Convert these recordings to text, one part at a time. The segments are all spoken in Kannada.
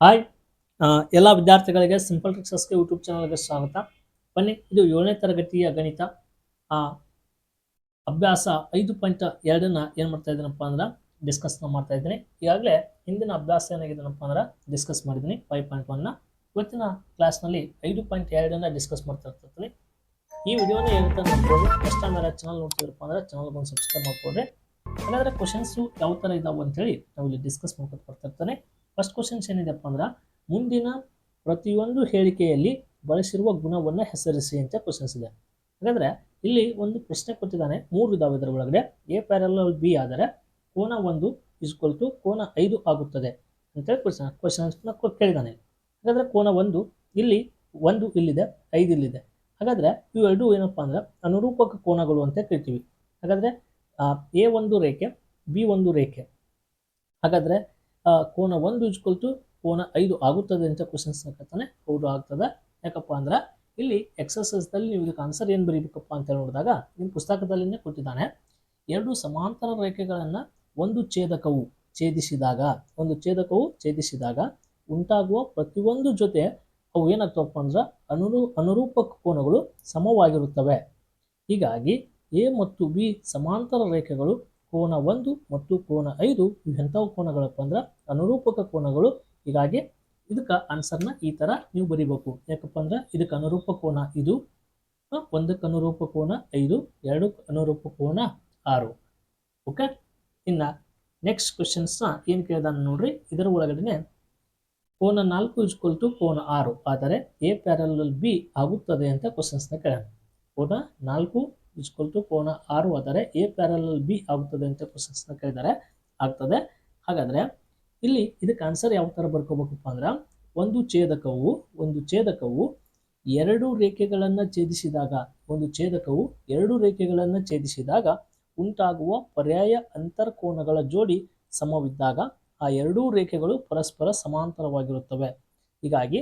ಹಾಯ್. ಎಲ್ಲ ವಿದ್ಯಾರ್ಥಿಗಳಿಗೆ ಸಿಂಪಲ್ ಟ್ರಿಕ್ಸಸ್ಗೆ ಯೂಟ್ಯೂಬ್ ಚಾನಲ್ಗೆ ಸ್ವಾಗತ. ಬನ್ನಿ, ಇದು ಏಳನೇ ತರಗತಿಯ ಗಣಿತ. ಆ, ಅಭ್ಯಾಸ ಐದು ಪಾಯಿಂಟ್ ಎರಡನ್ನ ಏನು ಮಾಡ್ತಾ ಇದ್ದೀನಪ್ಪ ಅಂದ್ರೆ ಡಿಸ್ಕಸ್ ಮಾಡ್ತಾ ಇದ್ದೀನಿ. ಈಗಾಗಲೇ ಹಿಂದಿನ ಅಭ್ಯಾಸ ಏನಾಗಿದ್ದೀನಪ್ಪ ಅಂದ್ರೆ ಡಿಸ್ಕಸ್ ಮಾಡಿದ್ದೀನಿ. ಫೈವ್ ಪಾಯಿಂಟ್ ಒನ್ನ ಇವತ್ತಿನ ಕ್ಲಾಸ್ನಲ್ಲಿ ಐದು ಪಾಯಿಂಟ್ ಎರಡನ್ನ ಡಿಸ್ಕಸ್ ಮಾಡ್ತಾ ಇರ್ತೀನಿ ಈ ವಿಡಿಯೋನ ಏನಂತ ನೋಡ್ಬೋದು ಫಸ್ಟ್ ಟೈಮ್ ಯಾರು ಚಾನಲ್ ನೋಡ್ತಿದ್ರಪ್ಪ ಅಂದ್ರೆ ಚಾನಲ್ ಒಂದು ಸಬ್ಸ್ಕ್ರೈಬ್ ಮಾಡ್ಕೊಡ್ರಿ ಹಾಗಾದ್ರೆ ಕ್ವಶನ್ಸು ಯಾವ ಥರ ಇದಾವೆ ಅಂತೇಳಿ ನಾವು ಇಲ್ಲಿ ಡಿಸ್ಕಸ್ ಮಾಡ್ಕೊಟ್ಟು ಬರ್ತಾ ಇರ್ತಾನೆ. ಫಸ್ಟ್ ಕ್ವಶನ್ಸ್ ಏನಿದೆಪ್ಪ ಅಂದ್ರೆ, ಮುಂದಿನ ಪ್ರತಿಯೊಂದು ಹೇಳಿಕೆಯಲ್ಲಿ ಬಳಸಿರುವ ಗುಣವನ್ನು ಹೆಸರಿಸಿ ಅಂತ ಕ್ವಶನ್ಸ್ ಇದೆ. ಹಾಗಾದ್ರೆ ಇಲ್ಲಿ ಒಂದು ಪ್ರಶ್ನೆ ಕೊಟ್ಟಿದ್ದಾನೆ, ಮೂರು ಇದಾವೆ ಇದರ ಒಳಗಡೆ. ಎ ಪ್ಯಾರಲ್ ಬಿ ಆದರೆ ಕೋನ ಒಂದು ಇಸ್ಕೊಲ್ ಟು ಕೋನ ಐದು ಆಗುತ್ತದೆ ಅಂತೇಳಿ ಕ್ವಶನ್ ಕ್ವಶನ್ಸ್ನ ಕೇಳಿದ್ದಾನೆ ಹಾಗಾದ್ರೆ ಕೋನ ಒಂದು, ಇಲ್ಲಿ ಒಂದು ಇಲ್ಲಿದೆ, ಐದು ಇಲ್ಲಿದೆ. ಹಾಗಾದ್ರೆ ಎರಡು ಏನಪ್ಪ ಅಂದ್ರೆ ಅನುರೂಪಕ ಕೋನಗಳು ಅಂತ ಕರಿತೀವಿ. ಹಾಗಾದ್ರೆ ಎ ಒಂದು ರೇಖೆ ಬಿ ಒಂದು ರೇಖೆ. ಹಾಗಾದ್ರೆ ಕೋನ ಒಂದು ಇಸ್ಕೊಲ್ ಟು ಕೋನ ಐದು ಆಗುತ್ತದೆ ಅಂತ ಕ್ವಶನ್ಸ್ ಕೇಳ್ತಾನೆ ಹೌದು ಆಗ್ತದೆ. ಯಾಕಪ್ಪ ಅಂದ್ರೆ, ಇಲ್ಲಿ ಎಕ್ಸಸೈಸ್ದಲ್ಲಿ ನೀವು ಇದಕ್ಕೆ ಆನ್ಸರ್ ಏನು ಬರೀಬೇಕಪ್ಪ ಅಂತ ನೋಡಿದಾಗ ನಿಮ್ಮ ಪುಸ್ತಕದಲ್ಲಿನೇ ಕೊಟ್ಟಿದ್ದಾನೆ, ಎರಡು ಸಮಾಂತರ ರೇಖೆಗಳನ್ನು ಒಂದು ಛೇದಕವು ಛೇದಿಸಿದಾಗ, ಒಂದು ಛೇದಕವು ಛೇದಿಸಿದಾಗ ಉಂಟಾಗುವ ಪ್ರತಿಯೊಂದು ಜೊತೆ ಅವು ಏನಾಗ್ತವಪ್ಪ ಅಂದ್ರೆ, ಅನುರೂ ಅನುರೂಪಕ ಕೋನಗಳು ಸಮವಾಗಿರುತ್ತವೆ. ಹೀಗಾಗಿ, ಎ ಮತ್ತು ಬಿ ಸಮಾಂತರ ರೇಖೆಗಳು ಕೋನ ಒಂದು ಮತ್ತು ಕೋನ ಐದು ಎಂಥವು ಕೋನಗಳಪ್ಪ ಅಂದ್ರೆ ಅನುರೂಪಕ ಕೋನಗಳು. ಹೀಗಾಗಿ ಇದಕ್ಕೆ ಆನ್ಸರ್ನ ಈ ಥರ ನೀವು ಬರಿಬೇಕು. ಯಾಕಪ್ಪ ಅಂದ್ರೆ ಇದಕ್ಕೆ ಅನುರೂಪ ಕೋನ ಇದು ಒಂದಕ್ಕೆ ಅನುರೂಪ ಕೋನ ಐದು, ಎರಡಕ್ಕೆ ಅನುರೂಪ ಕೋನ ಆರು. ಓಕೆ ಇನ್ನ ನೆಕ್ಸ್ಟ್ ಕ್ವಶನ್ಸ್ನ ಏನು ಕೇಳಿದಾನೆ ನೋಡ್ರಿ? ಇದರ ಒಳಗಡೆನೆ ಕೋನ ನಾಲ್ಕು ಇಸ್ಕೊಲ್ ಟು ಕೋನ ಆರು. ಆದರೆ ಎ ಪ್ಯಾರಲ್ ಬಿ ಆಗುತ್ತದೆ ಅಂತ ಕ್ವಶನ್ಸ್ನ ಕೇಳೋಣ ಕೋನ ನಾಲ್ಕು ಇಸ್ಕೊಲ್ ಟು ಕೋನ ಆರು ಆದರೆ ಎ ಪ್ಯಾರಲ್ ಬಿ ಆಗುತ್ತದೆ ಅಂತ ಕ್ವಶನ್ಸ್ನ ಕೇಳಿದರೆ ಆಗ್ತದೆ. ಹಾಗಾದ್ರೆ ಇಲ್ಲಿ ಇದಕ್ಕೆ ಆನ್ಸರ್ ಯಾವ ಥರ ಬರ್ಕೋಬೇಕಪ್ಪ ಅಂದ್ರೆ, ಒಂದು ಛೇದಕವು ಒಂದು ಛೇದಕವು ಎರಡು ರೇಖೆಗಳನ್ನು ಛೇದಿಸಿದಾಗ, ಒಂದು ಛೇದಕವು ಎರಡು ರೇಖೆಗಳನ್ನು ಛೇದಿಸಿದಾಗ ಉಂಟಾಗುವ ಪರ್ಯಾಯ ಅಂತರ್ಕೋನಗಳ ಜೋಡಿ ಸಮವಿದ್ದಾಗ ಆ ಎರಡೂ ರೇಖೆಗಳು ಪರಸ್ಪರ ಸಮಾಂತರವಾಗಿರುತ್ತವೆ. ಹೀಗಾಗಿ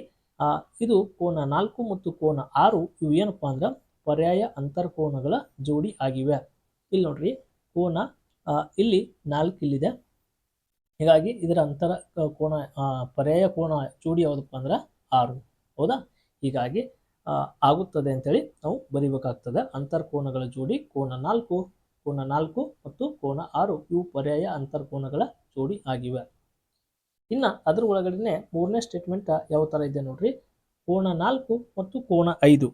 ಇದು ಕೋನ ನಾಲ್ಕು ಮತ್ತು ಕೋನ ಆರು ಇವು ಏನಪ್ಪ ಅಂದ್ರೆ ಪರ್ಯಾಯ ಅಂತರ್ಕೋನಗಳ ಜೋಡಿ ಆಗಿವೆ. ಇಲ್ಲಿ ನೋಡ್ರಿ, ಕೋನ ಇಲ್ಲಿ ನಾಲ್ಕು ಇಲ್ಲಿದೆ. ಹೀಗಾಗಿ ಇದರ ಅಂತರ ಕೋನ ಪರ್ಯಾಯ ಕೋನ ಜೋಡಿ ಯಾವುದಪ್ಪ ಅಂದ್ರೆ ಆರು. ಹೌದಾ? ಹೀಗಾಗಿ ಆಗುತ್ತದೆ ಅಂತೇಳಿ ನಾವು ಬರಿಬೇಕಾಗ್ತದೆ. ಅಂತರ್ಕೋನಗಳ ಜೋಡಿ ಕೋನ ನಾಲ್ಕು ಕೋನ ನಾಲ್ಕು ಮತ್ತು ಕೋನ ಆರು, ಇವು ಪರ್ಯಾಯ ಅಂತರ್ಕೋನಗಳ ಜೋಡಿ ಆಗಿವೆ. ಇನ್ನು ಅದ್ರ ಒಳಗಡೆನೆ ಮೂರನೇ ಸ್ಟೇಟ್ಮೆಂಟ್ ಯಾವ ಥರ ಇದೆ ನೋಡ್ರಿ? ಕೋನ ನಾಲ್ಕು ಮತ್ತು ಕೋನ ಐದು.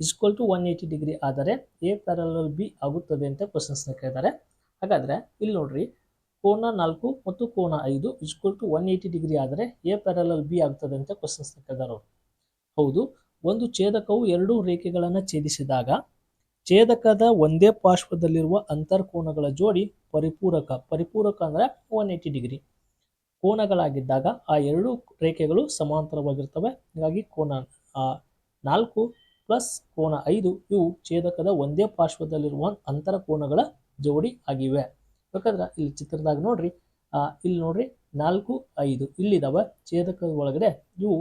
Equal to one eighty degree ಆದರೆ ಎ ಪ್ಯಾರಲಲ್ ಬಿ ಆಗುತ್ತದೆ ಅಂತ ಕ್ವಶನ್ಸ್ನ ಕೇಳಿದ್ದಾರೆ. ಹಾಗಾದ್ರೆ ಇಲ್ಲಿ ನೋಡ್ರಿ, ಕೋನ ನಾಲ್ಕು ಮತ್ತು ಕೋನ ಐದು equal to one eighty degree ಆದರೆ ಎ ಪ್ಯಾರಲಲ್ ಬಿ ಆಗ್ತದೆ ಅಂತ ಕ್ವಶನ್ಸ್ನ ಕೇಳಿದಾರೆ ಹೌದು, ಒಂದು ಛೇದಕವು ಎರಡು ರೇಖೆಗಳನ್ನು ಛೇದಿಸಿದಾಗ ಛೇದಕದ ಒಂದೇ ಪಾರ್ಶ್ವದಲ್ಲಿರುವ ಅಂತರ್ಕೋನಗಳ ಜೋಡಿ ಪರಿಪೂರಕ ಪರಿಪೂರಕ ಅಂದರೆ ಒನ್ ಏಯ್ಟಿ ಡಿಗ್ರಿ ಕೋನಗಳಾಗಿದ್ದಾಗ ಆ ಎರಡು ರೇಖೆಗಳು ಸಮಾಂತರವಾಗಿರ್ತವೆ. ಹೀಗಾಗಿ ಕೋನ ನಾಲ್ಕು ಪ್ಲಸ್ ಕೋನ ಐದು, ಇವು ಛೇದಕದ ಒಂದೇ ಪಾರ್ಶ್ವದಲ್ಲಿರುವ ಅಂತರ ಕೋನಗಳ ಜೋಡಿ ಆಗಿವೆ. ಯಾಕಂದ್ರೆ ಇಲ್ಲಿ ಚಿತ್ರದಾಗ ನೋಡ್ರಿ. ಇಲ್ಲಿ ನೋಡ್ರಿ, ನಾಲ್ಕು, ಐದು ಇಲ್ಲಿದಾವೆ. ಛೇದಕದ ಒಳಗಡೆ ಇವು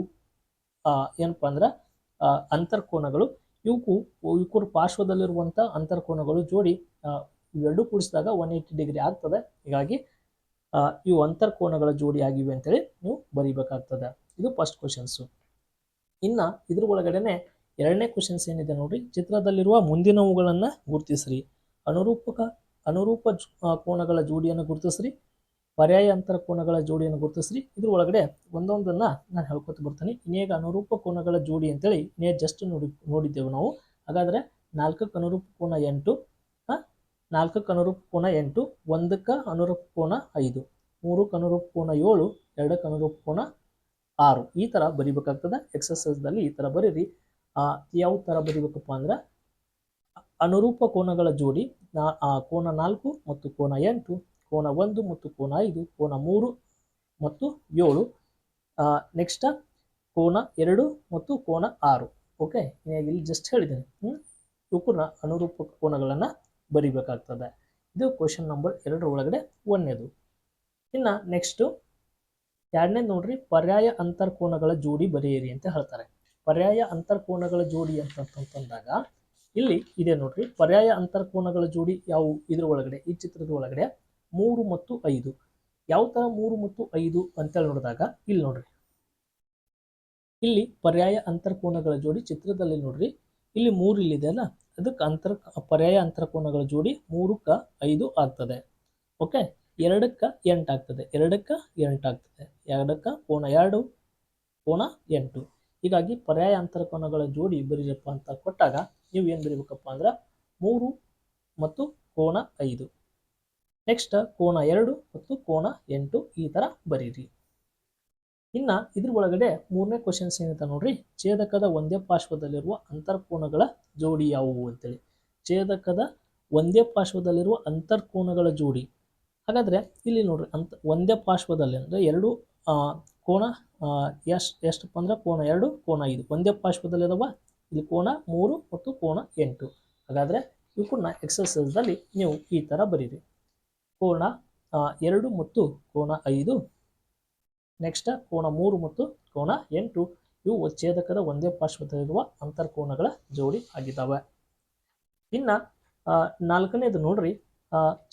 ಏನಪ್ಪ ಅಂದ್ರೆ ಅಂತರ್ಕೋನಗಳು ಇವಕ್ಕೂ ಪಾರ್ಶ್ವದಲ್ಲಿರುವಂತಹ ಪಾರ್ಶ್ವದಲ್ಲಿರುವಂಥ ಅಂತರ್ಕೋನಗಳು ಜೋಡಿ ಇವೆರಡೂ ಕೂಡಿಸಿದಾಗ ಒನ್ ಏಯ್ಟಿ ಡಿಗ್ರಿ ಆಗ್ತದೆ. ಹೀಗಾಗಿ ಇವು ಇವು ಅಂತರ್ಕೋನಗಳ ಜೋಡಿ ಆಗಿವೆ ಅಂತೇಳಿ ನೀವು ಬರೀಬೇಕಾಗ್ತದೆ. ಇದು ಫಸ್ಟ್ ಕ್ವಶನ್ಸು ಇನ್ನು ಇದ್ರ ಒಳಗಡೆನೆ ಎರಡನೇ ಕ್ವಶನ್ಸ್ ಏನಿದೆ ನೋಡ್ರಿ ಚಿತ್ರದಲ್ಲಿರುವ ಮುಂದಿನವುಗಳನ್ನು ಗುರುತಿಸ್ರಿ. ಅನುರೂಪಕ, ಅನುರೂಪ ಕೋಣಗಳ ಜೋಡಿಯನ್ನು ಗುರುತಿಸ್ರಿ, ಪರ್ಯಾಯ ಅಂತರ ಕೋನಗಳ ಜೋಡಿಯನ್ನು ಗುರುತಿಸ್ರಿ. ಇದ್ರ ಒಳಗಡೆ ಒಂದೊಂದನ್ನ ನಾನು ಹೇಳ್ಕೊತ ಬರ್ತೀನಿ. ಇನ್ನೇಗ ಅನುರೂಪ ಕೋನಗಳ ಜೋಡಿ ಅಂತೇಳಿ ಇನ್ನೇ ಜಸ್ಟ್ ನೋಡಿ, ನೋಡಿದ್ದೆವು ನಾವು. ಹಾಗಾದ್ರೆ ನಾಲ್ಕಕ್ಕೆ ಅನುರೂಪ ಕೋನ ಎಂಟು ನಾಲ್ಕಕ್ಕೆ ಅನುರೂಪ ಕೋನ ಎಂಟು, ಒಂದಕ್ಕೆ ಅನುರೂಪ ಕೋನ ಐದು, ಮೂರಕ್ಕೆ ಅನುರೂಪ ಕೋನ ಏಳು, ಎರಡಕ್ಕೆ ಅನುರೂಪ ಕೋನ ಆರು. ಈ ಥರ ಬರಿಬೇಕಾಗ್ತದೆ. ಎಕ್ಸಸೈಸ್ದಲ್ಲಿ ಈ ಥರ ಬರೀರಿ. ಯಾವ ಥರ ಬರಿಬೇಕಪ್ಪ ಅಂದ್ರೆ ಅನುರೂಪ ಕೋನಗಳ ಜೋಡಿ ನಾ ಕೋನ ನಾಲ್ಕು ಮತ್ತು ಕೋನ ಎಂಟು, ಕೋನ ಒಂದು ಮತ್ತು ಕೋನ ಐದು, ಕೋನ ಮೂರು ಮತ್ತು ಏಳು ನೆಕ್ಸ್ಟ್ ಕೋನ ಎರಡು ಮತ್ತು ಕೋನ ಆರು. ಓಕೆ ಇಲ್ಲಿ ಜಸ್ಟ್ ಹೇಳಿದ್ದೇನೆ. ಕೋನ ಅನುರೂಪ ಕೋನಗಳನ್ನು ಬರಿಬೇಕಾಗ್ತದೆ. ಇದು ಕ್ವಶನ್ ನಂಬರ್ ಎರಡರ ಒಳಗಡೆ ಒಂದನೇದು. ಇನ್ನು ನೆಕ್ಸ್ಟು ಎರಡನೇದು ನೋಡ್ರಿ ಪರ್ಯಾಯ ಅಂತರ್ಕೋನಗಳ ಜೋಡಿ ಬರೆಯಿರಿ ಅಂತ ಹೇಳ್ತಾರೆ. ಪರ್ಯಾಯ ಅಂತರ್ಕೋನಗಳ ಜೋಡಿ ಅಂತಂತಂದಾಗ ಇಲ್ಲಿ ಇದೆ ನೋಡ್ರಿ. ಪರ್ಯಾಯ ಅಂತರ್ಕೋನಗಳ ಜೋಡಿ ಯಾವುವು ಇದ್ರ ಒಳಗಡೆ, ಈ ಚಿತ್ರದ ಒಳಗಡೆ ಮೂರು ಮತ್ತು ಐದು. ಯಾವ ತರ ಮೂರು ಮತ್ತು ಐದು ಅಂತೇಳಿ ನೋಡಿದಾಗ, ಇಲ್ಲಿ ನೋಡ್ರಿ. ಇಲ್ಲಿ ಪರ್ಯಾಯ ಅಂತರ್ಕೋನಗಳ ಜೋಡಿ ಚಿತ್ರದಲ್ಲಿ ನೋಡ್ರಿ. ಇಲ್ಲಿ ಮೂರು ಇಲ್ಲಿದೆ ಅಲ್ಲ ಅದಕ್ಕೆ ಅಂತರ್, ಪರ್ಯಾಯ ಅಂತರ್ಕೋನಗಳ ಜೋಡಿ ಮೂರಕ್ಕ ಐದು ಆಗ್ತದೆ. ಓಕೆ? ಎರಡಕ್ಕ ಎಂಟು ಆಗ್ತದೆ. ಎರಡಕ್ಕ ಎಂಟು ಆಗ್ತದೆ. ಎರಡಕ್ಕ ಕೋನ ಎರಡು, ಕೋನ ಎಂಟು. ಹೀಗಾಗಿ ಪರ್ಯಾಯ ಅಂತರ್ಕೋನಗಳ ಜೋಡಿ ಬರೀರಪ್ಪ ಅಂತ ಕೊಟ್ಟಾಗ ನೀವು ಏನು ಬರೀಬೇಕಪ್ಪ ಅಂದ್ರೆ ಮೂರು ಮತ್ತು ಕೋನ ಐದು. ನೆಕ್ಸ್ಟ್ ಕೋನ ಎರಡು ಮತ್ತು ಕೋನ ಎಂಟು ಈ ಥರ ಬರೀರಿ. ಇನ್ನ ಇದ್ರ ಒಳಗಡೆ ಮೂರನೇ ಕ್ವಶನ್ಸ್ ಏನಂತ ನೋಡ್ರಿ? ಛೇದಕದ ಒಂದೇ ಪಾರ್ಶ್ವದಲ್ಲಿರುವ ಅಂತರ್ಕೋನಗಳ ಜೋಡಿ ಯಾವುವು ಅಂತೇಳಿ. ಛೇದಕದ ಒಂದೇ ಪಾರ್ಶ್ವದಲ್ಲಿರುವ ಅಂತರ್ಕೋನಗಳ ಜೋಡಿ. ಹಾಗಾದ್ರೆ ಇಲ್ಲಿ ನೋಡ್ರಿ, ಅಂತ ಒಂದೇ ಪಾರ್ಶ್ವದಲ್ಲಿ ಅಂದ್ರೆ ಎರಡು ಕೋನ ಎಷ್ಟು ಎಷ್ಟಪ್ಪ ಅಂದ್ರೆ ಕೋಣ ಎರಡು ಕೋಣ ಐದು. ಒಂದೇ ಪಾರ್ಶ್ವದಲ್ಲಿರುವ ಇಲ್ಲಿ ಕೋಣ ಮೂರು ಮತ್ತು ಕೋಣ ಎಂಟು. ಹಾಗಾದ್ರೆ ಇವಕ್ಕನ್ನ ಎಕ್ಸಸೈಸ್ದಲ್ಲಿ ನೀವು ಈ ಥರ ಬರೀರಿ. ಕೋಣ ಎರಡು ಮತ್ತು ಕೋಣ ಐದು ನೆಕ್ಸ್ಟ್ ಕೋಣ ಮೂರು ಮತ್ತು ಕೋಣ ಎಂಟು. ಇವು ಛೇದಕದ ಒಂದೇ ಪಾರ್ಶ್ವದಲ್ಲಿರುವ ಅಂತರ್ಕೋನಗಳ ಜೋಡಿ ಆಗಿದ್ದಾವೆ. ಇನ್ನ ನಾಲ್ಕನೇದು ನೋಡ್ರಿ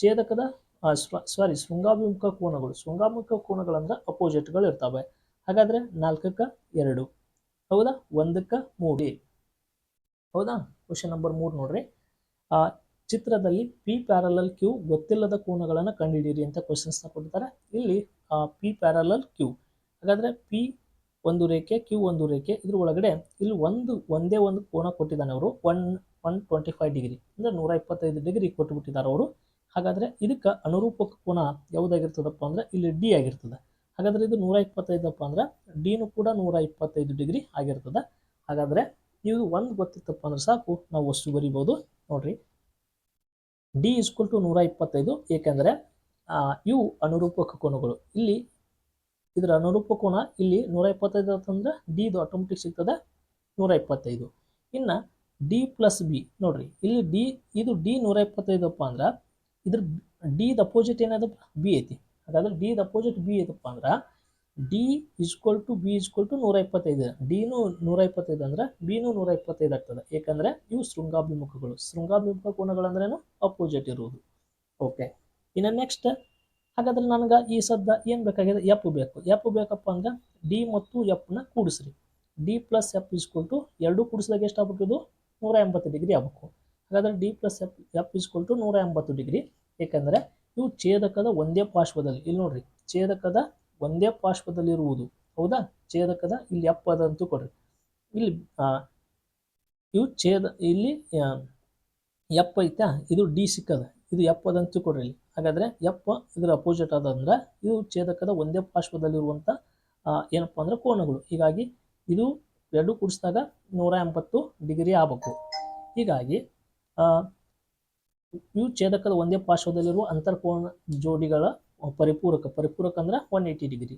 ಛೇದಕದ ಸಾರಿ ಶೃಂಗಾಭಿಮುಖ ಕೋನಗಳು. ಶೃಂಗಾಭಿಮುಖ ಕೋನಗಳಂದ್ರೆ ಅಪೋಸಿಟ್ಗಳು ಇರ್ತವೆ ಹಾಗಾದ್ರೆ ನಾಲ್ಕಕ್ಕ ಎರಡು. ಹೌದಾ? ಒಂದಕ್ಕ ಮೂರು. ಹೌದಾ? ಕ್ವಶನ್ ನಂಬರ್ ಮೂರು ನೋಡ್ರಿ. ಆ, ಚಿತ್ರದಲ್ಲಿ ಪಿ ಪ್ಯಾರಲಲ್ ಕ್ಯೂ ಗೊತ್ತಿಲ್ಲದ ಕೋನಗಳನ್ನು ಕಂಡುಹಿಡಿಯಿರಿ ಅಂತ ಕ್ವಶನ್ಸ್ನ ಕೊಡ್ತಾರೆ. ಇಲ್ಲಿ ಪಿ ಪ್ಯಾರಲಲ್ ಕ್ಯೂ ಹಾಗಾದ್ರೆ ಪಿ ಒಂದು ರೇಖೆ ಕ್ಯೂ ಒಂದು ರೇಖೆ, ಇದ್ರ ಒಳಗಡೆ ಇಲ್ಲಿ ಒಂದು, ಒಂದೇ ಒಂದು ಕೋನ ಕೊಟ್ಟಿದ್ದಾನೆ ಅವರು. One one twenty five degree ಅಂದರೆ ನೂರ ಇಪ್ಪತ್ತೈದು ಡಿಗ್ರಿ ಕೊಟ್ಟುಬಿಟ್ಟಿದ್ದಾರೆ ಅವರು. ಹಾಗಾದ್ರೆ ಇದಕ್ಕೆ ಅನುರೂಪಕ ಕೋನ ಯಾವುದಾಗಿರ್ತದಪ್ಪ ಅಂದ್ರೆ ಇಲ್ಲಿ ಡಿ ಆಗಿರ್ತದೆ. ಹಾಗಾದ್ರೆ ಇದು ನೂರ ಇಪ್ಪತ್ತೈದಪ್ಪ ಅಂದ್ರೆ ಡಿನೂ ಕೂಡ ನೂರ ಇಪ್ಪತ್ತೈದು ಡಿಗ್ರಿ ಆಗಿರ್ತದೆ. ಹಾಗಾದ್ರೆ ಇದು ಒಂದು ಗೊತ್ತಿತ್ತಪ್ಪ ಅಂದ್ರೆ ಸಾಕು, ನಾವು ವಸ್ತು ಬರಿಬೋದು. ನೋಡ್ರಿ. ಡಿ ಇಸ್ಕುಲ್ ಟು ನೂರ ಇಪ್ಪತ್ತೈದು ಏಕೆಂದರೆ ಇವು ಅನುರೂಪಕ ಕೋನಗಳು. ಇಲ್ಲಿ ಇದರ ಅನುರೂಪ ಕೋನ ಇಲ್ಲಿ ನೂರ ಇಪ್ಪತ್ತೈದು ಅಂತಂದ್ರೆ ಡಿದು ಆಟೋಮೆಟಿಕ್ ಸಿಗ್ತದೆ ನೂರ ಇಪ್ಪತ್ತೈದು ಇನ್ನು ಡಿ ಪ್ಲಸ್ ಬಿ ನೋಡ್ರಿ. ಇಲ್ಲಿ ಡಿ ಇದು ಡಿ ನೂರ ಇಪ್ಪತ್ತೈದಪ್ಪ ಅಂದ್ರೆ ಇದ್ರ ದ ಅಪೋಸಿಟ್ ಏನದಪ್ಪ ಬಿ ಐತಿ. ಹಾಗಾದ್ರೆ ಡಿದ ಅಪೋಸಿಟ್ ಬಿ ಐತಪ್ಪ ಅಂದ್ರೆ D equal to B equal to ನೂರ ಇಪ್ಪತ್ತೈದು ಡಿನೂ ನೂರ ಇಪ್ಪತ್ತೈದು ಅಂದ್ರೆ ಬಿನೂ ನೂರ ಇಪ್ಪತ್ತೈದು ಆಗ್ತದೆ. ಏಕೆಂದರೆ ಇವು ಶೃಂಗಾಭಿಮುಖಗಳು. ಶೃಂಗಾಭಿಮುಖ ಕೋನಗಳಂದ್ರೇನು ಅಪೋಸಿಟ್ ಇರುವುದು. ಓಕೆ ಇನ್ನು ನೆಕ್ಸ್ಟ್ ಹಾಗಾದ್ರೆ ನನಗೆ ಈ ಸದ್ದ ಏನು ಬೇಕಾಗಿದೆ? ಎಫ್ ಬೇಕು. ಎಪ್ ಬೇಕಪ್ಪ ಅಂದ್ರೆ ಡಿ ಮತ್ತು ಎಫ್ನ ಕೂಡಿಸ್ರಿ. D plus F equal to ಎರಡು ಕೂಡಿಸಿದಾಗ ಎಷ್ಟು ಇದು ನೂರ ಎಂಬತ್ತು ಡಿಗ್ರಿ ಆಗ್ಬೇಕು. ಹಾಗಾದ್ರೆ D plus F F equal to ನೂರ ಎಂಬತ್ತು ಡಿಗ್ರಿ ಏಕೆಂದರೆ ಇವು ಛೇದಕದ ಒಂದೇ ಪಾರ್ಶ್ವದಲ್ಲಿ. ಇಲ್ಲಿ ನೋಡ್ರಿ, ಛೇದಕದ ಒಂದೇ ಪಾರ್ಶ್ವದಲ್ಲಿರುವುದು ಹೌದಾ? ಛೇದಕದ ಇಲ್ಲಿ ಎಫ್ ಅದಂತೂ ಕೊಡ್ರಿ. ಇಲ್ಲಿ ಇವು ಛೇದ, ಇಲ್ಲಿ ಎಫ್ ಐತಾ? ಇದು ಡಿ ಸಿಕ್ಕದ. ಇದು ಎಫ್ ಅದಂತೂ ಕೊಡ್ರಿ ಇಲ್ಲಿ. ಹಾಗಾದ್ರೆ ಎಫ್ ಇದರ ಅಪೋಸಿಟ್ ಆದಂದ್ರೆ ಇದು ಛೇದಕದ ಒಂದೇ ಪಾರ್ಶ್ವದಲ್ಲಿರುವಂಥ ಏನಪ್ಪ ಅಂದ್ರೆ ಕೋನಗಳು. ಹೀಗಾಗಿ ಇದು ಎರಡು ಕೂಡಿಸಿದಾಗ ನೂರ ಎಂಬತ್ತು ಡಿಗ್ರಿ ಆಗಬೇಕು. ಹೀಗಾಗಿ ಇವು ಛೇದಕದ ಒಂದೇ ಪಾರ್ಶ್ವದಲ್ಲಿರುವ ಅಂತರ್ಕೋನ ಜೋಡಿಗಳ ಪರಿಪೂರಕ ಪರಿಪೂರಕ ಅಂದ್ರೆ ಒನ್ ಏಯ್ಟಿ ಡಿಗ್ರಿ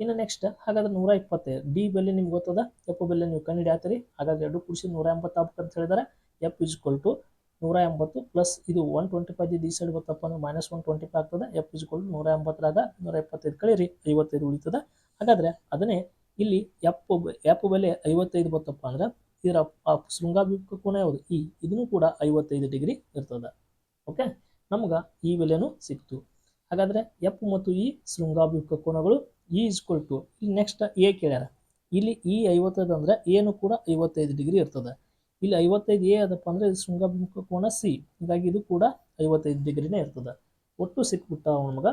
ಇನ್ನು ನೆಕ್ಸ್ಟ್ ಹಾಗಾದ್ರೆ ನೂರ ಇಪ್ಪತ್ತೈದು. ಡಿ ಬೆಲೆ ನಿಮ್ಗೆ ಗೊತ್ತದ? ಎಫ್ ಬೆಲೆ ನೀವು ಕಂಡುಹಿಡಿಯಾತೀರಿ ಹಾಗಾಗಿ ಎರಡು ಕುಡಿಸಿ ನೂರ ಎಂಬತ್ತು ಅಂತ ಹೇಳಿದರೆ. ಎಫ್ ಇಸ್ಕೊಲ್ ಟು ನೂರ ಎಂಬತ್ತು ಪ್ಲಸ್ ಇದು ಒನ್ ಟ್ವೆಂಟಿ ಫೈವ್ ಈ ಸೈಡ್ ಗೊತ್ತಪ್ಪ ಅಂದ್ರೆ ಮೈನಸ್ ಒನ್ ಟ್ವೆಂಟಿ ಫೈವ್ ಆಗ್ತದೆ ಎಫ್ ಇಸ್ಕೊಲ್ ಟು ನೂರ ಎಂಬತ್ತರಾಗ ನೂರ ಇಪ್ಪತ್ತೈದು ಕಳೀರಿ. ಐವತ್ತೈದು ಉಳಿತದೆ. ಹಾಗಾದ್ರೆ ಅದನ್ನೇ ಇಲ್ಲಿ ಎಪ್ ಎಪ್ ಬೆಲೆ ಐವತ್ತೈದು ಗೊತ್ತಪ್ಪ ಅಂದ್ರೆ ಇದರ ಶೃಂಗಾಭಿಮುಖ ಕೋನ ಯಾವುದು? ಈ ಇದನ್ನು ಕೂಡ ಐವತ್ತೈದು ಡಿಗ್ರಿ ಇರ್ತದೆ. ಓಕೆ ನಮ್ಗೆ ಈ ಬೆಲೆನೂ ಸಿಕ್ತು. ಹಾಗಾದ್ರೆ ಎಫ್ ಮತ್ತು ಈ ಶೃಂಗಾಭಿಮುಖ ಕೋನಗಳು ಇ ಇಸ್ಕೊಲ್ ಟು ಇಲ್ಲಿ ನೆಕ್ಸ್ಟ್ ಎ ಕೇಳ್ಯಾರ. ಇಲ್ಲಿ ಈ ಐವತ್ತೈದು ಅಂದ್ರೆ ಏನು ಕೂಡ ಐವತ್ತೈದು ಡಿಗ್ರಿ ಇರ್ತದೆ. ಇಲ್ಲಿ ಐವತ್ತೈದು ಎ ಅದಪ್ಪ ಅಂದ್ರೆ ಶೃಂಗಾಭಿಮುಖ ಕೋನ ಸಿ ಹೀಗಾಗಿ ಇದು ಕೂಡ ಐವತ್ತೈದು ಡಿಗ್ರಿನೇ ಇರ್ತದೆ. ಒಟ್ಟು ಸಿಕ್ಬಿಟ್ಟ ನಮಗೆ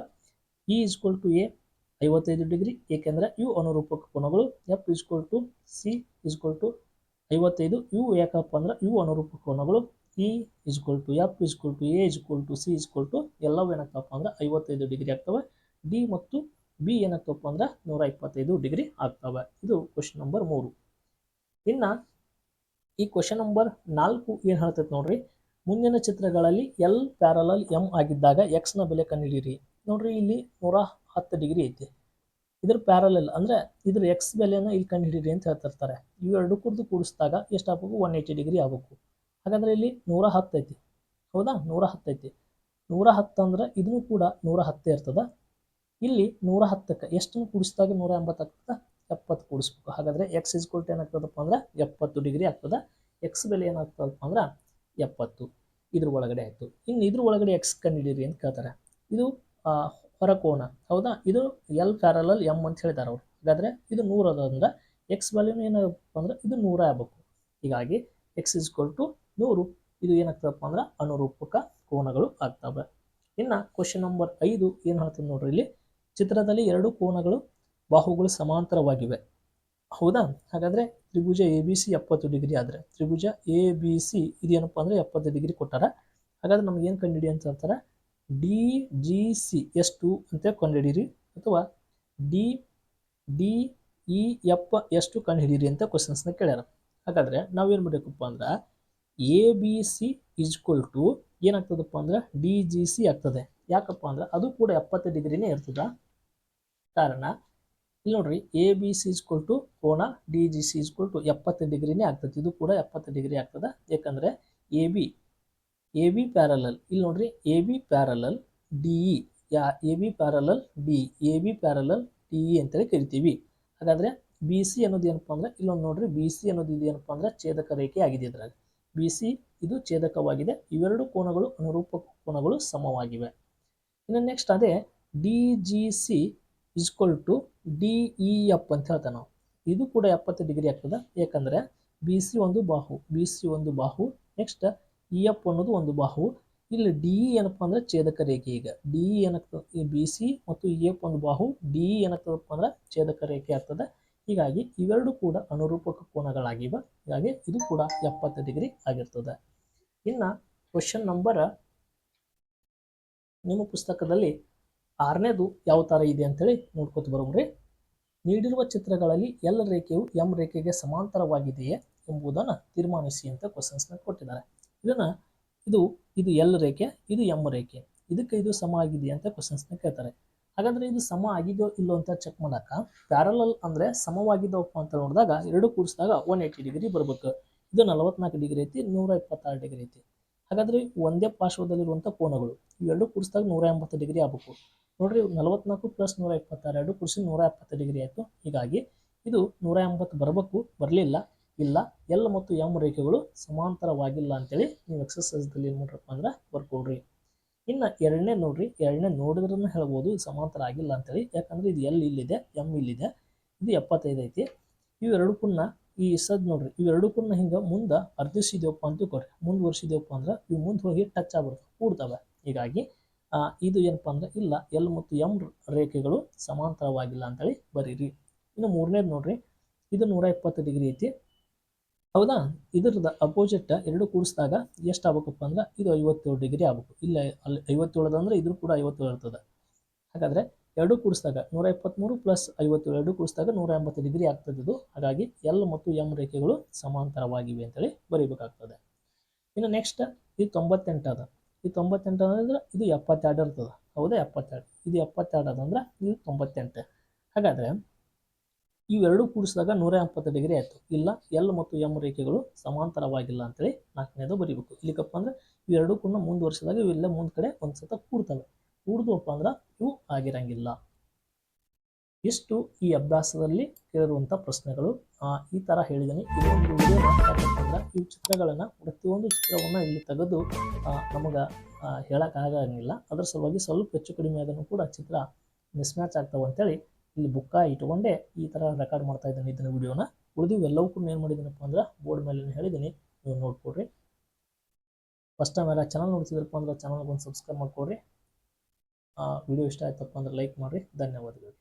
ಇ ಇಸ್ಕೊಲ್ ಟು ಎ ಐವತ್ತೈದು ಡಿಗ್ರಿ. ಏಕೆಂದರೆ ಇವು ಅನುರೂಪಕ ಕೋನಗಳು. F equal to C equal to ಐವತ್ತೈದು ಇವು ಯಾಕಪ್ಪ ಅಂದ್ರೆ ಇವು ಅನುರೂಪ ಕೋನಗಳು, E equal to F equal to A equal to C equal to ಎಲ್ಲವೂ ಏನಕ್ಕಪ್ಪ ಅಂದ್ರೆ ಐವತ್ತೈದು ಡಿಗ್ರಿ ಆಗ್ತವೆ. ಡಿ ಮತ್ತು ಬಿ ಏನಕ್ಕಪ್ಪ ಅಂದ್ರೆ ನೂರ ಇಪ್ಪತ್ತೈದು ಡಿಗ್ರಿ ಆಗ್ತವೆ. ಇದು ಕ್ವಶನ್ ನಂಬರ್ ಮೂರು. ಇನ್ನು ಈ ಕ್ವಶನ್ ನಂಬರ್ ನಾಲ್ಕು ಏನು ಹೇಳ್ತೈತೆ ನೋಡ್ರಿ? ಮುಂದಿನ ಚಿತ್ರಗಳಲ್ಲಿ ಎಲ್ ಪ್ಯಾರಲಲ್ ಎಂ ಆಗಿದ್ದಾಗ ಎಕ್ಸ್ನ ಬೆಲೆ ಕಂಡುಹಿಡಿಯಿರಿ. ನೋಡ್ರಿ ಇಲ್ಲಿ ನೂರ ಹತ್ತು ಡಿಗ್ರಿ ಐತಿ. ಇದ್ರ ಪ್ಯಾರಲಲ್ ಅಂದ್ರೆ ಇದ್ರ ಎಕ್ಸ್ ಬೆಲೆನ ಇಲ್ಲಿ ಕಂಡುಹಿಡಿಯಿರಿ ಅಂತ ಹೇಳ್ತಿರ್ತಾರೆ. ಇವೆರಡು ಕುರ್ದು ಕೂಡಿಸಿದಾಗ ಎಷ್ಟು ಆಗಬೇಕು? ಒನ್ ಏಯ್ಟಿ ಡಿಗ್ರಿ ಆಗಬೇಕು. ಹಾಗಾದ್ರೆ ಇಲ್ಲಿ ನೂರ ಹತ್ತು ಐತಿ. ಹೌದಾ? ನೂರ ಹತ್ತು ಐತಿ. ನೂರ ಹತ್ತು ಅಂದ್ರೆ ಇದನ್ನು ಕೂಡ ನೂರ ಹತ್ತೇ ಇರ್ತದೆ. ಇಲ್ಲಿ ನೂರ ಹತ್ತಕ್ಕೆ ಎಷ್ಟನ್ನು ಕೂಡಿಸಿದಾಗ ನೂರ ಎಂಬತ್ತು ಆಗ್ತದೆ? ಎಪ್ಪತ್ತು ಕೂಡಿಸ್ಬೇಕು. ಹಾಗಾದ್ರೆ ಎಕ್ಸ್ ಇಸ್ಕೊಲ್ಟ್ ಏನಾಗ್ತದಪ್ಪ ಅಂದ್ರೆ ಎಪ್ಪತ್ತು ಡಿಗ್ರಿ ಆಗ್ತದೆ. ಎಕ್ಸ್ ಬೆಲೆ ಏನಾಗ್ತದಪ್ಪ ಅಂದ್ರೆ ಎಪ್ಪತ್ತು. ಇದ್ರ ಒಳಗಡೆ ಆಯಿತು. ಇನ್ನು ಇದ್ರ ಒಳಗಡೆ ಎಕ್ಸ್ ಕಂಡುಹಿಡಿಯಿರಿ ಅಂತ ಕೇಳ್ತಾರೆ. ಇದು ಹೊರಕೋನ. ಹೌದಾ? ಇದು ಎಲ್ ಪ್ಯಾರಲಲ್ ಎಂ ಅಂತ ಹೇಳಿದ್ದಾರೆ ಅವರು. ಹಾಗಾದ್ರೆ ಇದು ನೂರು ಅದರಿಂದ ಎಕ್ಸ್ ವ್ಯಾಲ್ಯೂನು ಏನಾಗಪ್ಪ ಅಂದ್ರೆ ಇದು ನೂರ ಆಗಬೇಕು. ಹೀಗಾಗಿ ಎಕ್ಸ್ ಇಸ್ ಟು ನೂರು. ಇದು ಏನಾಗ್ತದಪ್ಪ ಅಂದ್ರೆ ಅನುರೂಪಕ ಕೋನಗಳು ಆಗ್ತವೆ. ಇನ್ನು ಕ್ವಶನ್ ನಂಬರ್ ಐದು ಏನು ಹೇಳ್ತದೆ ನೋಡ್ರಿ ಇಲ್ಲಿ. ಚಿತ್ರದಲ್ಲಿ ಎರಡು ಕೋನಗಳು ಬಾಹುಗಳು ಸಮಾಂತರವಾಗಿವೆ. ಹೌದಾ? ಹಾಗಾದ್ರೆ ತ್ರಿಭುಜ ಎ ಬಿ ಸಿ ಎಪ್ಪತ್ತು ಡಿಗ್ರಿ ಆದರೆ. ತ್ರಿಭುಜ ಎ ಬಿ ಸಿ ಇದೇನಪ್ಪ ಅಂದ್ರೆ ಎಪ್ಪತ್ತು ಡಿಗ್ರಿ ಕೊಟ್ಟಾರ. ಹಾಗಾದ್ರೆ ನಮ್ಗೆ ಏನು ಕಂಡುಹಿಡಿಯ ಅಂತ ಹೇಳ್ತಾರೆ? ಡಿ ಜಿ ಸಿ ಎಷ್ಟು ಅಂತ ಕಂಡುಹಿಡೀರಿ ಅಥವಾ ಡಿ ಡಿ, ಇ ಎಪ್ಪ ಎಷ್ಟು ಕಂಡುಹಿಡೀರಿ ಅಂತ ಕ್ವಶನ್ಸ್ನ ಕೇಳ್ಯಾರ. ಹಾಗಾದ್ರೆ ನಾವೇನು ಮಾಡಬೇಕಪ್ಪ ಅಂದ್ರೆ A, B, C equal to ಏನಾಗ್ತದಪ್ಪ ಅಂದ್ರೆ ಡಿ ಜಿ ಸಿ ಆಗ್ತದೆ. ಯಾಕಪ್ಪ ಅಂದ್ರೆ ಅದು ಕೂಡ ಎಪ್ಪತ್ತು ಡಿಗ್ರಿನೇ ಇರ್ತದ. ಕಾರಣ ಇಲ್ಲಿ ನೋಡ್ರಿ A, B, C equal to ಕೋನ D G C equal to ಎಪ್ಪತ್ತು ಡಿಗ್ರಿನೇ ಆಗ್ತದೆ. ಇದು ಕೂಡ ಎಪ್ಪತ್ತು ಡಿಗ್ರಿ ಆಗ್ತದೆ. ಯಾಕಂದರೆ A, B A B parallel ಇಲ್ಲಿ ನೋಡ್ರಿ A B parallel D E yeah A B parallel D A B parallel D E ಅಂತೇಳಿ ಕರಿತೀವಿ. ಹಾಗಾದ್ರೆ ಬಿ ಸಿ ಅನ್ನೋದು ಏನಪ್ಪ ಅಂದ್ರೆ ಇಲ್ಲೊಂದು ನೋಡ್ರಿ ಬಿ ಸಿ ಅನ್ನೋದು ಇದು ಏನಪ್ಪ ಅಂದ್ರೆ, ಛೇದಕ ರೇಖೆ ಆಗಿದೆ ಇದ್ರಾಗ ಬಿ ಸಿ ಇದು ಛೇದಕವಾಗಿದೆ. ಇವೆರಡು ಕೋನಗಳು ಅನುರೂಪ ಕೋನಗಳು ಸಮವಾಗಿವೆ. ಇನ್ನು ನೆಕ್ಸ್ಟ್ ಅದೇ D G C equal to D E F ಅಂತ ಹೇಳ್ತಾನೆ ನಾವು. ಇದು ಕೂಡ ಎಪ್ಪತ್ತು ಡಿಗ್ರಿ ಆಗ್ತದೆ. ಯಾಕಂದರೆ ಬಿ ಸಿ ಒಂದು ಬಾಹು ಬಿ ಸಿ ಒಂದು ಬಾಹು. ನೆಕ್ಸ್ಟ್ ಇ ಎಫ್ ಅನ್ನೋದು ಒಂದು ಬಾಹು. ಇಲ್ಲಿ ಡಿ ಇ ಏನಪ್ಪ ಅಂದ್ರೆ ಛೇದಕ ರೇಖೆ ಈಗ. ಡಿ ಇ ಏನಾಗ್ತದೆ ಬಿ ಸಿ ಮತ್ತು ಇ ಎಫ್ ಒಂದು ಬಾಹು. ಡಿ ಇ ಏನಾಗ್ತದಪ್ಪ ಅಂದ್ರೆ ಛೇದಕ ರೇಖೆ ಆಗ್ತದೆ. ಹೀಗಾಗಿ ಇವೆರಡು ಕೂಡ ಅನುರೂಪಕ ಕೋನಗಳಾಗಿವೆ. ಹೀಗಾಗಿ ಇದು ಕೂಡ ಎಪ್ಪತ್ತು ಡಿಗ್ರಿ ಆಗಿರ್ತದೆ. ಇನ್ನು ಕ್ವಶನ್ ನಂಬರ್ ನಿಮ್ಮ ಪುಸ್ತಕದಲ್ಲಿ ಆರನೇದು ಯಾವ ಥರ ಇದೆ ಅಂತೇಳಿ ನೋಡ್ಕೊತ ಬರೋಮ್ರಿ ನೀಡಿರುವ ಚಿತ್ರಗಳಲ್ಲಿ ಎಲ್ ರೇಖೆಯು ಎಂ ರೇಖೆಗೆ ಸಮಾಂತರವಾಗಿದೆಯೇ ಎಂಬುದನ್ನು ತೀರ್ಮಾನಿಸಿ ಅಂತ ಕ್ವಶನ್ಸ್ನ ಕೊಟ್ಟಿದ್ದಾರೆ. ಇದನ್ನು ಇದು ಇದು ಎಲ್ ರೇಖೆ, ಇದು ಎಂ ರೇಖೆ. ಇದಕ್ಕೆ ಇದು ಸಮ ಆಗಿದೆಯಾ ಅಂತ ಕ್ವಶನ್ಸ್ನ ಕೇಳ್ತಾರೆ. ಹಾಗಾದ್ರೆ ಇದು ಸಮ ಆಗಿದೆಯೋ ಇಲ್ಲೋ ಅಂತ ಚೆಕ್ ಮಾಡಾಕ ಪ್ಯಾರಲಲ್ ಅಂದರೆ ಸಮವಾಗಿದ್ದವಪ್ಪ ಅಂತ ನೋಡಿದಾಗ ಎರಡು ಕೂಡಿಸಿದಾಗ ಒನ್ ಏಯ್ಟಿ ಡಿಗ್ರಿ ಬರಬೇಕು. ಇದು ನಲವತ್ನಾಲ್ಕು ಡಿಗ್ರಿ ಐತಿ ನೂರ ಇಪ್ಪತ್ತಾರು ಡಿಗ್ರಿ ಐತಿ. ಹಾಗಾದ್ರೆ ಒಂದೇ ಪಾರ್ಶ್ವದಲ್ಲಿರುವಂಥ ಕೋನಗಳು ಇವೆರಡು ಕೂಡಿಸಿದಾಗ ನೂರ ಎಂಬತ್ತು ಡಿಗ್ರಿ ಆಗಬೇಕು. ನೋಡ್ರಿ ನಲವತ್ನಾಲ್ಕು ಪ್ಲಸ್ ನೂರ ಇಪ್ಪತ್ತಾರು ಎರಡು ಕೂಡಿಸಿ ನೂರ ಎಪ್ಪತ್ತು ಡಿಗ್ರಿ ಆಯಿತು. ಹೀಗಾಗಿ ಇದು ನೂರ ಎಂಬತ್ತು ಬರಬೇಕು, ಬರಲಿಲ್ಲ. ಇಲ್ಲ. ಎಲ್ ಮತ್ತು ಎಂ ರೇಖೆಗಳು ಸಮಾಂತರವಾಗಿಲ್ಲ ಅಂತೇಳಿ ನೀವು ಎಕ್ಸಸೈಸ್ದಲ್ಲಿ ಏನು ಮಾಡ್ರಪ್ಪ ಅಂದ್ರೆ ಬರ್ಕೊಡ್ರಿ ಇನ್ನು ಎರಡನೇ ನೋಡ್ರಿ, ಎರಡನೇ ನೋಡಿದ್ರನ್ನ ಹೇಳ್ಬೋದು ಇದು ಸಮಾಂತರ ಆಗಿಲ್ಲ ಅಂತೇಳಿ. ಯಾಕಂದ್ರೆ ಇದು ಎಲ್ ಇಲ್ಲಿದೆ ಎಂ ಇಲ್ಲಿದೆ, ಇದು ಎಪ್ಪತ್ತೈದು ಐತಿ. ಇವೆರಡಕ್ಕನ್ನ ಈ ಸದ್ ನೋಡ್ರಿ ಇವೆರಡಕ್ಕನ್ನ ಹಿಂಗೆ ಮುಂದೆ ಅರ್ಧಿಸಿದೇವಪ್ಪ ಅಂತ ಕೊಡ್ರಿ. ಮುಂದುವರ್ಸಿದೇವಪ್ಪ ಅಂದ್ರೆ ಇವು ಮುಂದೆ ಹೋಗಿ ಟಚ್ ಆಗ್ಬಿಡ್ತಾವೆ, ಕೂಡ್ತವೆ. ಹೀಗಾಗಿ ಇದು ಏನಪ್ಪ ಅಂದ್ರೆ ಇಲ್ಲ ಎಲ್ ಮತ್ತು ಎಂ ರೇಖೆಗಳು ಸಮಾಂತರವಾಗಿಲ್ಲ ಅಂತೇಳಿ ಬರೀರಿ. ಇನ್ನು ಮೂರನೇದು ನೋಡ್ರಿ, ಇದು ನೂರ ಇಪ್ಪತ್ತು ಡಿಗ್ರಿ ಐತಿ. ಹೌದಾ? ಇದ್ರದ ಅಪೋಸಿಟ್ ಎರಡು ಕೂಡಿಸಿದಾಗ ಎಷ್ಟು ಆಗ್ಬೇಕಪ್ಪ ಅಂದ್ರೆ ಇದು ಐವತ್ತೇಳು ಡಿಗ್ರಿ ಆಗ್ಬೇಕು. ಇಲ್ಲ, ಅಲ್ಲಿ ಐವತ್ತೇಳು ಅಂದ್ರೆ ಇದ್ರ ಕೂಡ ಐವತ್ತೇಳು ಇರ್ತದೆ. ಹಾಗಾದ್ರೆ ಎರಡು ಕೂಡಿಸಿದಾಗ ನೂರ ಇಪ್ಪತ್ತ್ಮೂರು ಪ್ಲಸ್ ಐವತ್ತೇಳು ಎರಡು ಕೂಡಿಸಿದಾಗ ನೂರ ಎಂಬತ್ತು ಡಿಗ್ರಿ ಆಗ್ತದೆ ಇದು. ಹಾಗಾಗಿ ಎಲ್ ಮತ್ತು ಎಂ ರೇಖೆಗಳು ಸಮಾಂತರವಾಗಿವೆ ಅಂತೇಳಿ ಬರೀಬೇಕಾಗ್ತದೆ. ಇನ್ನು ನೆಕ್ಸ್ಟ್ ಇದು ತೊಂಬತ್ತೆಂಟು ಅದ. ಈ ತೊಂಬತ್ತೆಂಟು ಅಂದ್ರೆ ಇದು ಎಪ್ಪತ್ತೆರಡು ಇರ್ತದೆ. ಹೌದಾ? ಎಪ್ಪತ್ತೆರಡು. ಇದು ಎಪ್ಪತ್ತೆರಡು ಅದಂದ್ರೆ ಇದು ತೊಂಬತ್ತೆಂಟು. ಹಾಗಾದ್ರೆ ಇವೆರಡು ಕೂಡಿಸಿದಾಗ ನೂರ ಎಪ್ಪತ್ತು ಡಿಗ್ರಿ ಆಯಿತು. ಇಲ್ಲ ಎಲ್ ಮತ್ತು ಎಂ ರೇಖೆಗಳು ಸಮಾಂತರವಾಗಿಲ್ಲ ಅಂತೇಳಿ ನಾಲ್ಕನೇದು ಬರೀಬೇಕು. ಇಲ್ಲಿಗಪ್ಪ ಅಂದ್ರೆ ಇವೆರಡೂ ಕೂಡ ಮುಂದುವರಿಸಿದಾಗ ಇವೆಲ್ಲ ಮುಂದ್ ಕಡೆ ಒಂದು ಸತ ಕೂಡ್ತವೆ. ಕೂಡಿದ್ವಪ್ಪ ಅಂದ್ರೆ ಇವು ಆಗಿರಂಗಿಲ್ಲ. ಇಷ್ಟು ಈ ಅಭ್ಯಾಸದಲ್ಲಿ ಕೇಳಿರುವಂಥ ಪ್ರಶ್ನೆಗಳು. ಈ ಥರ ಹೇಳಿದ್ದೀನಿ ಇದೊಂದು ವಿಡಿಯೋ ಅಂದ್ರೆ ಈ ಚಿತ್ರಗಳನ್ನು, ಪ್ರತಿಯೊಂದು ಚಿತ್ರವನ್ನು ಇಲ್ಲಿ ತೆಗೆದು ನಮಗೆ ಹೇಳೋಕ್ಕಾಗಂಗಿಲ್ಲ ಅದರ ಸಲುವಾಗಿ ಸ್ವಲ್ಪ ಹೆಚ್ಚು ಕಡಿಮೆ ಅದನ್ನು ಕೂಡ ಚಿತ್ರ ಮಿಸ್ಮ್ಯಾಚ್ ಆಗ್ತಾವೆ ಅಂತೇಳಿ ಇಲ್ಲಿ ಬುಕ್ಕ ಇಟ್ಕೊಂಡೆ ಈ ಥರ ರೆಕಾರ್ಡ್ ಮಾಡ್ತಾ ಇದ್ದೀನಿ ಇದನ್ನ ವಿಡಿಯೋನ ಉಳಿದಿವು ಎಲ್ಲವಕ್ಕೂ ಏನು ಮಾಡಿದ್ದೀನಪ್ಪ ಅಂದ್ರೆ ಬೋರ್ಡ್ ಮೇಲೆ ಹೇಳಿದ್ದೀನಿ, ನೀವು ನೋಡ್ಕೊಡ್ರಿ. ಫಸ್ಟ್ ಟೈಮ್ ಎಲ್ಲ ಚಾನಲ್ ನೋಡ್ತಿದ್ರಪ್ಪ ಅಂದ್ರೆ ಚಾನಲ್ಗೆ ಒಂದು ಸಬ್ಸ್ಕ್ರೈಬ್ ಆ ವಿಡಿಯೋ ಇಷ್ಟ ಆಯ್ತಪ್ಪ ಅಂದ್ರೆ ಲೈಕ್ ಮಾಡಿರಿ. ಧನ್ಯವಾದಗಳು.